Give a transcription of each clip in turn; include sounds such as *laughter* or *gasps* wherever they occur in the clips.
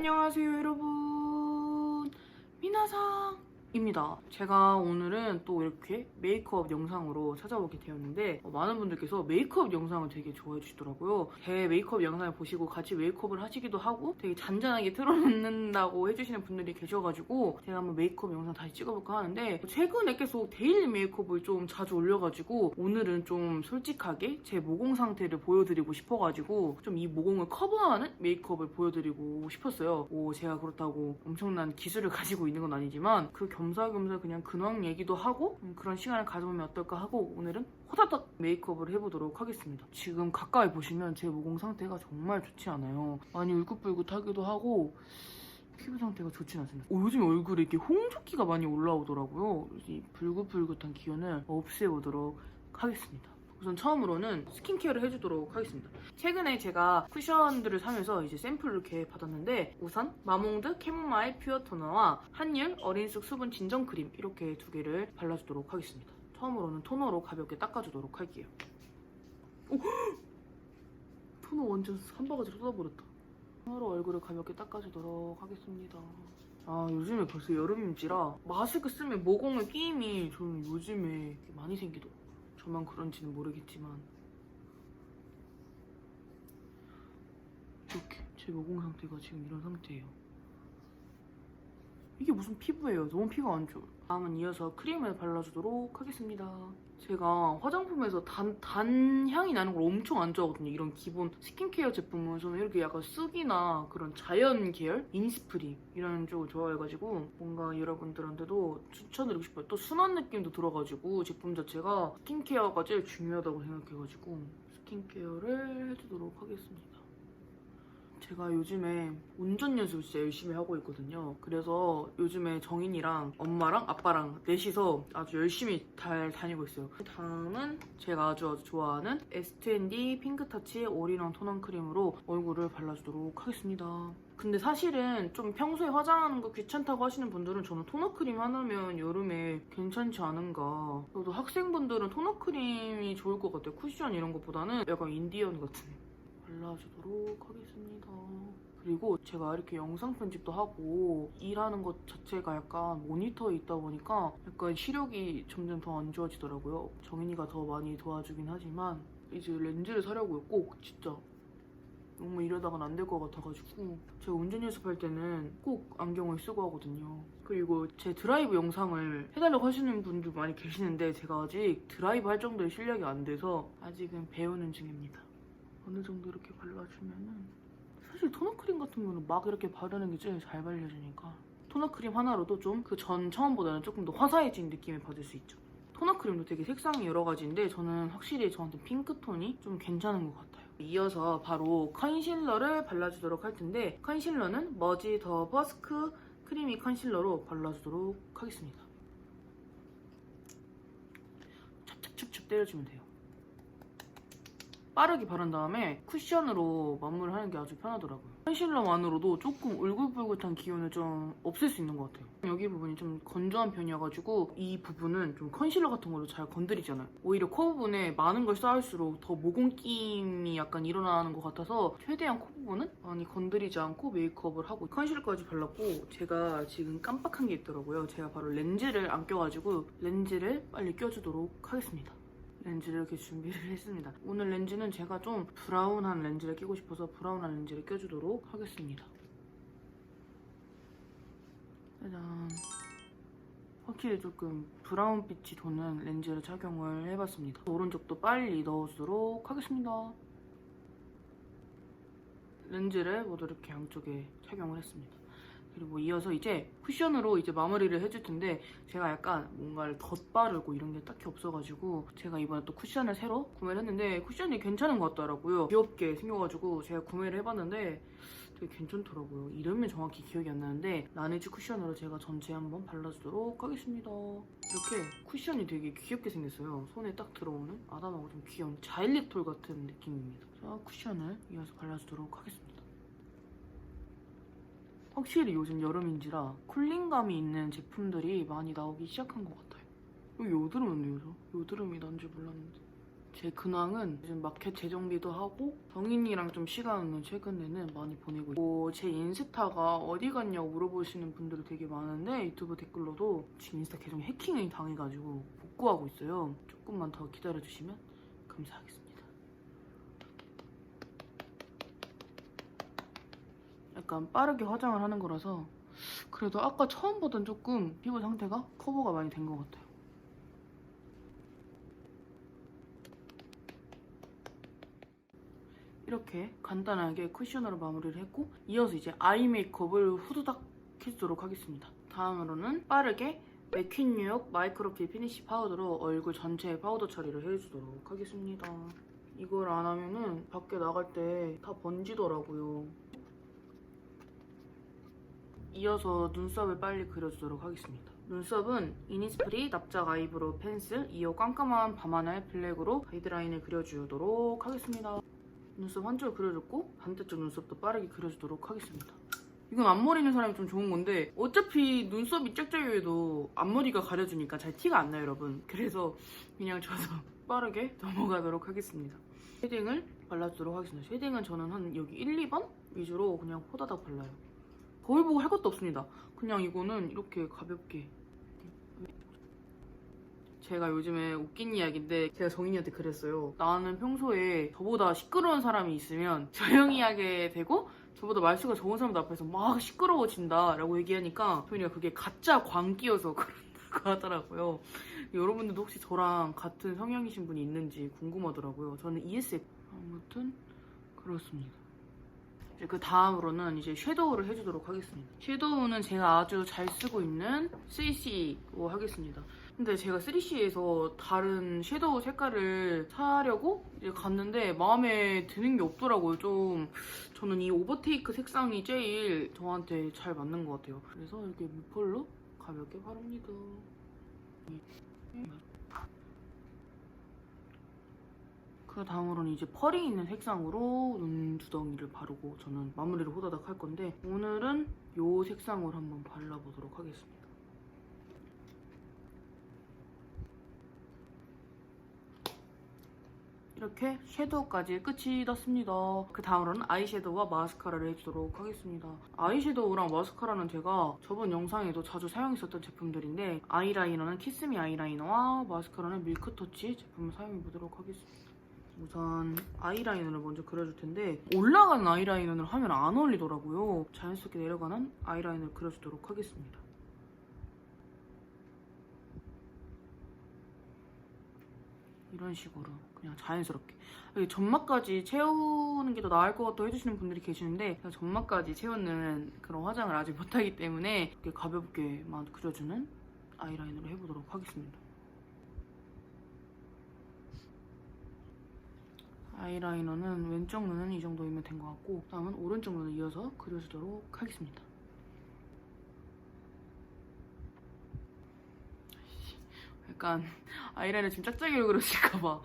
안녕하세요 여러분. 미나상 입니다 제가 오늘은 또 이렇게 메이크업 영상으로 찾아오게 되었는데 어, 많은 분들께서 메이크업 영상을 되게 좋아해 주시더라고요 제 메이크업 영상을 보시고 같이 메이크업을 하시기도 하고 되게 잔잔하게 *laughs* 틀어놓는다고 해주시는 분들이 계셔가지고 제가 한번 메이크업 영상 다시 찍어볼까 하는데 최근에 계속 데일리 메이크업을 좀 자주 올려가지고 오늘은 좀 솔직하게 제 모공 상태를 보여드리고 싶어가지고 좀 이 모공을 커버하는 메이크업을 보여드리고 싶었어요. 뭐 제가 그렇다고 엄청난 기술을 *laughs* 가지고 있는 건 아니지만 그 겸사겸사 그냥 근황 얘기도 하고 음, 그런 시간을 가져보면 어떨까 하고 오늘은 호다닥 메이크업을 해보도록 하겠습니다. 지금 가까이 보시면 제 모공 상태가 정말 좋지 않아요. 많이 울긋불긋하기도 하고 피부 상태가 좋진 않습니다. 어, 요즘 얼굴에 이렇게 홍조기가 많이 올라오더라고요. 이 불긋불긋한 기운을 없애보도록 하겠습니다. 우선 처음으로는 스킨케어를 해주도록 하겠습니다. 최근에 제가 쿠션들을 사면서 이제 샘플을 이렇게 받았는데 우선 마몽드 캐모마일 퓨어 토너와 한율 어린 쑥 수분 진정 크림 이렇게 두 개를 발라주도록 하겠습니다. 처음으로는 토너로 가볍게 닦아주도록 할게요. 오! *gasps* 토너 완전 한 바가지 쏟아버렸다. 토너로 얼굴을 가볍게 닦아주도록 하겠습니다. 아 요즘에 벌써 여름인지라 마스크 쓰면 모공에 끼임이 저는 요즘에 많이 생기더라고요. 저만 그런지는 모르겠지만 이렇게 제 모공 상태가 지금 이런 상태예요. 이게 무슨 피부예요? 너무 피가 안 좋아요. 다음은 이어서 크림을 발라주도록 하겠습니다. 제가 화장품에서 단, 단 향이 나는 걸 엄청 안 좋아하거든요. 이런 기본 스킨케어 제품은 저는 이렇게 약간 쑥이나 그런 자연 계열? 인스프리 이런 쪽을 좋아해가지고 뭔가 여러분들한테도 추천드리고 싶어요. 또 순한 느낌도 들어가지고 제품 자체가 스킨케어가 제일 중요하다고 생각해가지고 스킨케어를 해주도록 하겠습니다. 제가 요즘에 운전 연습을 진짜 열심히 하고 있거든요. 그래서 요즘에 정인이랑 엄마랑 아빠랑 넷이서 아주 열심히 잘 다니고 있어요. 다음은 제가 아주 아주 좋아하는 S2D 핑크타치 올인원 토너 크림으로 얼굴을 발라주도록 하겠습니다. 근데 사실은 좀 평소에 화장하는 거 귀찮다고 하시는 분들은 저는 토너 크림 하나면 여름에 괜찮지 않은가. 그래도 학생분들은 토너 크림이 좋을 것 같아요. 쿠션 이런 것보다는 약간 인디언 같은. 발라주도록 하겠습니다. 그리고 제가 이렇게 영상 편집도 하고 일하는 것 자체가 약간 모니터에 있다 보니까 약간 시력이 점점 더 안 좋아지더라고요. 정인이가 더 많이 도와주긴 하지만 이제 렌즈를 사려고요. 꼭 진짜. 너무 이러다간 안 될 것 같아가지고 제가 운전 연습할 때는 꼭 안경을 쓰고 하거든요. 그리고 제 드라이브 영상을 해달라고 하시는 분도 많이 계시는데 제가 아직 드라이브 할 정도의 실력이 안 돼서 아직은 배우는 중입니다. 어느 정도 이렇게 발라주면은 사실 토너 크림 같은 거는 막 이렇게 바르는 게 제일 잘 발려지니까 토너 크림 하나로도 좀 그 전 처음보다는 조금 더 화사해진 느낌을 받을 수 있죠. 토너 크림도 되게 색상이 여러 가지인데 저는 확실히 저한테 핑크톤이 좀 괜찮은 것 같아요. 이어서 바로 컨실러를 발라주도록 할 텐데 컨실러는 머지 더 버스크 크리미 컨실러로 발라주도록 하겠습니다. 찹찹찹찹 때려주면 돼요. 빠르게 바른 다음에 쿠션으로 마무리를 하는 게 아주 편하더라고요. 컨실러만으로도 조금 울긋불긋한 기운을 좀 없앨 수 있는 것 같아요. 여기 부분이 좀 건조한 편이어가지고 이 부분은 좀 컨실러 같은 걸로 잘 건드리잖아요. 오히려 코 부분에 많은 걸 쌓을수록 더 모공낌이 약간 일어나는 것 같아서 최대한 코 부분은 많이 건드리지 않고 메이크업을 하고 컨실러까지 발랐고 제가 지금 깜빡한 게 있더라고요. 제가 바로 렌즈를 안 껴가지고 렌즈를 빨리 껴주도록 하겠습니다. 렌즈를 이렇게 준비를 *laughs* 했습니다. 오늘 렌즈는 제가 좀 브라운한 렌즈를 끼고 싶어서 브라운한 렌즈를 껴주도록 하겠습니다. 짜잔. 확실히 조금 브라운빛이 도는 렌즈를 착용을 해봤습니다. 오른쪽도 빨리 넣어주도록 하겠습니다. 렌즈를 모두 이렇게 양쪽에 착용을 했습니다. 그리고 이어서 이제 쿠션으로 이제 마무리를 해줄 텐데 제가 약간 뭔가를 덧바르고 이런 게 딱히 없어가지고 제가 이번에 또 쿠션을 새로 구매를 했는데 쿠션이 괜찮은 것 같더라고요. 귀엽게 생겨가지고 제가 구매를 해봤는데 되게 괜찮더라고요. 이름은 정확히 기억이 안 나는데 라네즈 쿠션으로 제가 전체 한번 발라주도록 하겠습니다. 이렇게 쿠션이 되게 귀엽게 생겼어요. 손에 딱 들어오는 아담하고 좀 귀여운 자일리톨 같은 느낌입니다. 자, 쿠션을 이어서 발라주도록 하겠습니다. 확실히 요즘 여름인지라 쿨링감이 있는 제품들이 많이 나오기 시작한 것 같아요. 여기 여드름 언니 요죠? 여드름이 난지 몰랐는데. 제 근황은 요즘 마켓 재정비도 하고 정인이랑 좀 시간을 최근에는 많이 보내고 있고 제 인스타가 어디 갔냐고 물어보시는 분들이 되게 많은데 유튜브 댓글로도 지금 인스타 계정 해킹이 당해가지고 복구하고 있어요. 조금만 더 기다려주시면 감사하겠습니다. 약간 빠르게 화장을 하는 거라서 그래도 아까 처음보단 조금 피부 상태가 커버가 많이 된 것 같아요. 이렇게 간단하게 쿠션으로 마무리를 했고 이어서 이제 아이 메이크업을 후두닥 해주도록 하겠습니다. 다음으로는 빠르게 맥퀸 뉴욕 마이크로필 피니쉬 파우더로 얼굴 전체에 파우더 처리를 해주도록 하겠습니다. 이걸 안 하면은 밖에 나갈 때 다 번지더라고요. 이어서 눈썹을 빨리 그려주도록 하겠습니다. 눈썹은 이니스프리 납작 아이브로우 펜슬 이어 깜깜한 밤하늘 블랙으로 가이드라인을 그려주도록 하겠습니다. 눈썹 한쪽을 그려줬고 반대쪽 눈썹도 빠르게 그려주도록 하겠습니다. 이건 앞머리 있는 사람이 좀 좋은 건데 어차피 눈썹이 짝짝이에도 앞머리가 가려주니까 잘 티가 안 나요 여러분. 그래서 그냥 저도 *laughs* 빠르게 넘어가도록 하겠습니다. 쉐딩을 발라주도록 하겠습니다. 쉐딩은 저는 한 여기 1, 2번 위주로 그냥 호다닥 발라요. 거울 보고 할 것도 없습니다. 그냥 이거는 이렇게 가볍게 제가 요즘에 웃긴 이야기인데 제가 정인이한테 그랬어요. 나는 평소에 저보다 시끄러운 사람이 있으면 조용히 하게 되고 저보다 말수가 좋은 사람 앞에서 막 시끄러워진다 라고 얘기하니까 정인이가 그게 가짜 광기여서 *laughs* 그런다고 하더라고요. 여러분들도 혹시 저랑 같은 성향이신 분이 있는지 궁금하더라고요. 저는 ESF 아무튼 그렇습니다. 그 다음으로는 이제 섀도우를 해주도록 하겠습니다. 섀도우는 제가 아주 잘 쓰고 있는 3C로 하겠습니다. 근데 제가 3C에서 다른 섀도우 색깔을 사려고 이제 갔는데 마음에 드는 게 없더라고요. 좀 저는 이 오버테이크 색상이 제일 저한테 잘 맞는 것 같아요. 그래서 이렇게 물펄로 가볍게 바릅니다. 그 다음으로는 이제 펄이 있는 색상으로 눈두덩이를 바르고 저는 마무리를 호다닥 할 건데 오늘은 이 색상으로 한번 발라보도록 하겠습니다. 이렇게 섀도우까지 끝이 났습니다. 그 다음으로는 아이섀도우와 마스카라를 해주도록 하겠습니다. 아이섀도우랑 마스카라는 제가 저번 영상에도 자주 사용했었던 제품들인데 아이라이너는 키스미 아이라이너와 마스카라는 밀크터치 제품을 사용해보도록 하겠습니다. 우선 아이라이너를 먼저 그려줄 텐데 올라가는 아이라이너를 하면 안 어울리더라고요. 자연스럽게 내려가는 아이라이너를 그려주도록 하겠습니다. 이런 식으로 그냥 자연스럽게 여기 점막까지 채우는 게 더 나을 것 같다고 해주시는 분들이 계시는데 점막까지 채우는 그런 화장을 아직 못하기 때문에 가볍게만 그려주는 아이라이너를 해보도록 하겠습니다. 아이라이너는 왼쪽 눈은 이 정도이면 된 것 같고 다음은 오른쪽 눈을 이어서 그려주도록 하겠습니다. 약간 아이라이너 지금 짝짝이로 그러실까봐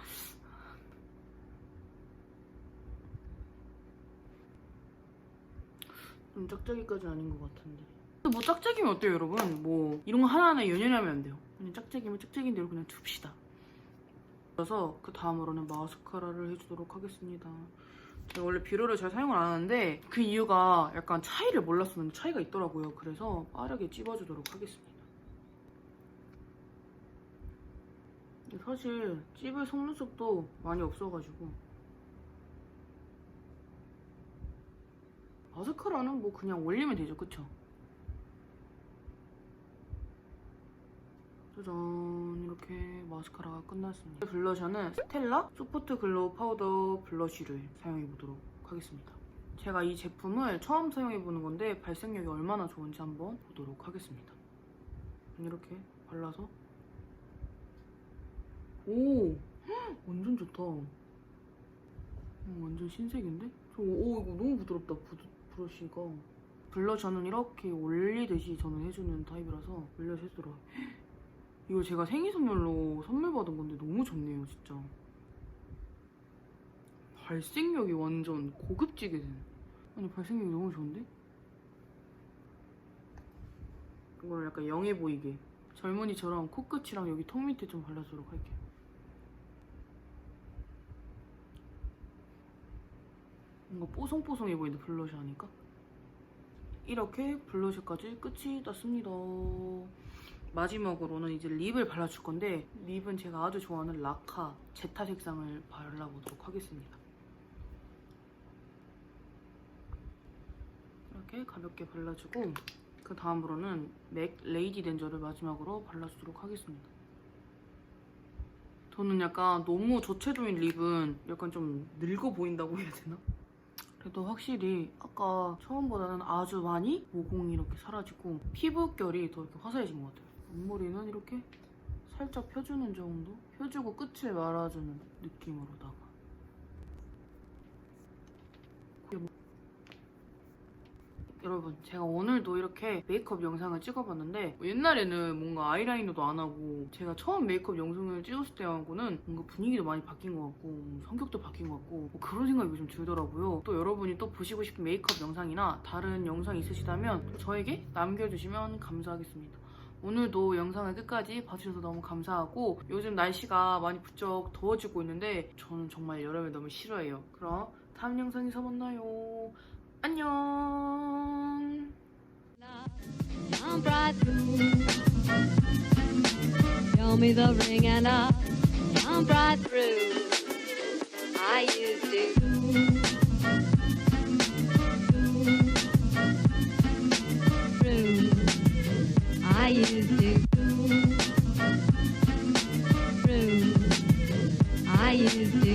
좀 짝짝이까지 아닌 것 같은데 뭐 짝짝이면 어때요 여러분? 뭐 이런 거 하나하나 연연하면 안 돼요 그냥 짝짝이면 짝짝이인 대로 그냥 둡시다 그래서 그 다음으로는 마스카라를 해주도록 하겠습니다. 제가 원래 뷰러를 잘 사용을 안 하는데 그 이유가 약간 차이를 몰랐었는데 차이가 있더라고요. 그래서 빠르게 찝어주도록 하겠습니다. 사실 찝을 속눈썹도 많이 없어가지고. 마스카라는 뭐 그냥 올리면 되죠. 그쵸? 짜잔 이렇게 마스카라가 끝났습니다. 블러셔는 스텔라 소프트 글로우 파우더 블러쉬를 사용해보도록 하겠습니다. 제가 이 제품을 처음 사용해보는 건데 발색력이 얼마나 좋은지 한번 보도록 하겠습니다. 이렇게 발라서. 오! 헉, 완전 좋다. 어, 완전 신색인데? 저, 오 이거 너무 부드럽다 부, 브러쉬가. 블러셔는 이렇게 올리듯이 저는 해주는 타입이라서 올려서 해주더라고요 이거 제가 생일 선물로 선물 받은 건데 너무 좋네요 진짜. 발색력이 완전 고급지게 된. 아니 발색력이 너무 좋은데? 이걸 약간 영해 보이게. 젊은이처럼 코끝이랑 여기 턱 밑에 좀 발라주도록 할게요 뭔가 뽀송뽀송해 보이는 블러셔 아닐까? 이렇게 블러셔까지 끝이 났습니다. 마지막으로는 이제 립을 발라줄 건데 립은 제가 아주 좋아하는 라카 제타 색상을 발라보도록 하겠습니다 이렇게 가볍게 발라주고 그 다음으로는 맥 레이디 덴저를 마지막으로 발라주도록 하겠습니다 저는 약간 너무 저채도인 립은 약간 좀 늙어 보인다고 해야 되나? 그래도 확실히 아까 처음보다는 아주 많이 모공이 이렇게 사라지고 피부결이 더 이렇게 화사해진 것 같아요. 앞머리는 이렇게 살짝 펴주는 정도? 펴주고 끝을 말아주는 느낌으로다가. 여러분 제가 오늘도 이렇게 메이크업 영상을 찍어봤는데 옛날에는 뭔가 아이라이너도 안 하고 제가 처음 메이크업 영상을 찍었을 때하고는 뭔가 분위기도 많이 바뀐 것 같고 성격도 바뀐 것 같고 뭐 그런 생각이 요즘 들더라고요. 또 여러분이 또 보시고 싶은 메이크업 영상이나 다른 영상 있으시다면 또 저에게 남겨주시면 감사하겠습니다 오늘도 영상을 끝까지 봐주셔서 너무 감사하고 요즘 날씨가 많이 부쩍 더워지고 있는데 저는 정말 여름을 너무 싫어해요 그럼 다음 영상에서 만나요 안녕. Show me the ring and I'll come right through. I used to. I used to. Through. I used to.